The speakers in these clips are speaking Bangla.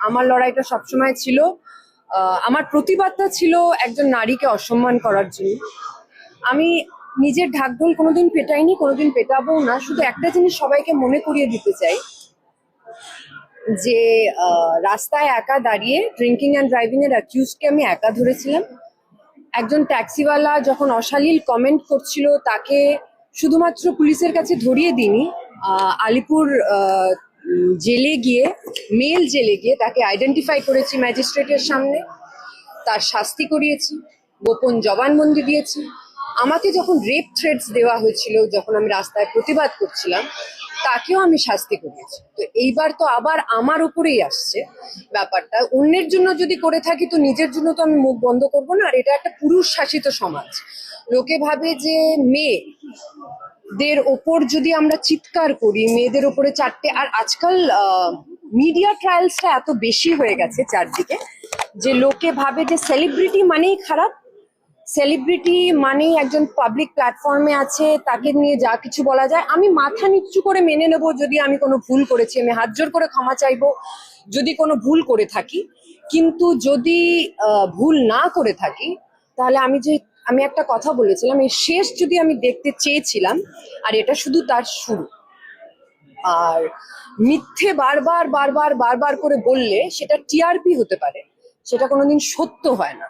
আমার লড়াইটা সবসময় ছিল আমার প্রতিবাদটা ছিল একজন নারীকে অসম্মান করার জন্য। আমি নিজের ঢাকঢোল কোনোদিন পেটাইনি কোনোদিন পেটাবো না শুধু একটা জিনিস সবাইকে মনে করিয়ে দিতে চাই যে রাস্তায় একা দাঁড়িয়ে ড্রিঙ্কিং অ্যান্ড ড্রাইভিং এর অ্যাকিউজকে আমি একা ধরেছিলাম। একজন ট্যাক্সিওয়ালা যখন অশালীল কমেন্ট করছিল তাকে শুধুমাত্র পুলিশের কাছে ধরিয়ে আহ, আলিপুর জেলে গিয়ে মেল জেলে গিয়ে তাকে আইডেন্টিফাই করেছি ম্যাজিস্ট্রেটের সামনে। তার শাস্তি করিয়েছি, গোপন জবানবন্দি দিয়েছি। আমাকে যখন রেপ থ্রেটস দেওয়া হয়েছিল, যখন আমি রাস্তায় প্রতিবাদ করছিলাম, তাকেও আমি শাস্তি করিয়েছি। তো এইবার তো আবার আমার উপরেই আসছে ব্যাপারটা। অন্যের জন্য যদি করে থাকি, তো নিজের জন্য তো আমি মুখ বন্ধ করব না। আর এটা একটা পুরুষ শাসিত সমাজ। লোকে ভাবে যে মেয়ে দের ওপর যদি আমরা চিৎকার করি, মেয়েদের ওপরে চারটে আর আজকাল মিডিয়া ট্রায়ালসটা এত বেশি হয়ে গেছে চারদিকে যে লোকে ভাবে যে সেলিব্রিটি মানেই খারাপ। সেলিব্রিটি মানেই একজন পাবলিক প্ল্যাটফর্মে আছে, তাকে নিয়ে যা কিছু বলা যায়। আমি মাথা নিচু করে মেনে নেব যদি আমি কোনো ভুল করেছি, আমি হাত জোর করে ক্ষমা চাইব যদি কোনো ভুল করে থাকি। কিন্তু যদি ভুল না করে থাকি, তাহলে আমি যে, আমি একটা কথা বলেছিলাম এই শেষ যদি আমি দেখতে চেয়েছিলাম, আর এটা শুধু তার শুরু। আর মিথ্যে বারবার বারবার বারবার করে বললে সেটা টিআরপি হতে পারে। সেটা কোনোদিন সত্য হয় না।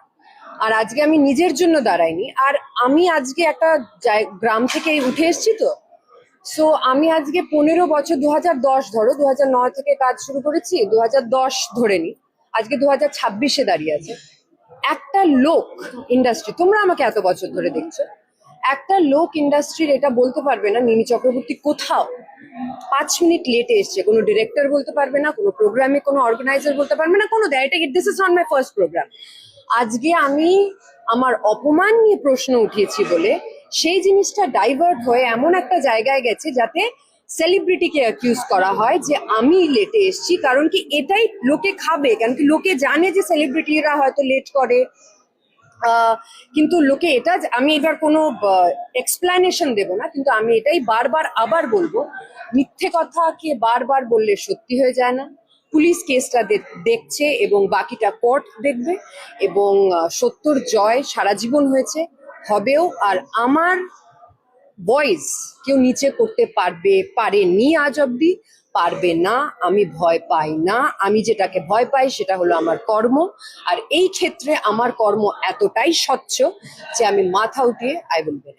আর আজকে আমি নিজের জন্য দাঁড়াইনি। আর আমি আজকে একটা গ্রাম থেকে উঠে এসেছি তো। সো আমি আজকে পনেরো বছর দু হাজার দশ ধরো দু হাজার নয় থেকে কাজ শুরু করেছি দু হাজার দশ ধরে নি। আজকে দু হাজার ছাব্বিশে দাঁড়িয়ে আছে। একটা লোক ইন্ডাস্ট্রি তোমরা আমাকে এত বছর ধরে দেখছ। একটা লোক ইন্ডাস্ট্রির এটা বলতে পারবে না মিমি চক্রবর্তী কোথাও পাঁচ মিনিট লেটে এসছে। কোনো ডিরেক্টর বলতে পারবে না, কোনো প্রোগ্রামে কোনো অর্গানাইজার বলতে পারবে না, কোনো দেয় this is not my first programme আজকে আমি আমার অপমান নিয়ে প্রশ্ন উঠিয়েছি বলে সেই জিনিসটা ডাইভার্ট হয়ে এমন একটা জায়গায় গেছে যাতে সেলিব্রিটিকে অ্যাকিউজ করা হয় যে আমি লেটে এসেছি, কারণ কি এটাই লোকে খাবে, কারণ কি লোকে জানে যে সেলিব্রিটিরা হয়তো লেট করে। কিন্তু লোকে এটা আমি এবার কোনো এক্সপ্লানেশন দেব না, কিন্তু আমি এটাই বারবার আবার বলব, মিথ্যে কথা কে বারবার বললে সত্যি হয়ে যায় না। পুলিশ কেসটা দেখছে এবং বাকিটা কোর্ট দেখবে এবং সত্যর জয় সারা জীবন হয়েছে, হবেও, আর আমার ভয়েস কেউ নিচে করতে পারবে, পারেনি আজ অব্দি পারবে না, আমি ভয় পাই না। আমি যেটাকে ভয় পাই সেটা হলো আমার কর্ম। আর এই ক্ষেত্রে আমার কর্ম এতটাই স্বচ্ছ যে আমি মাথা উঠিয়ে আই বলবে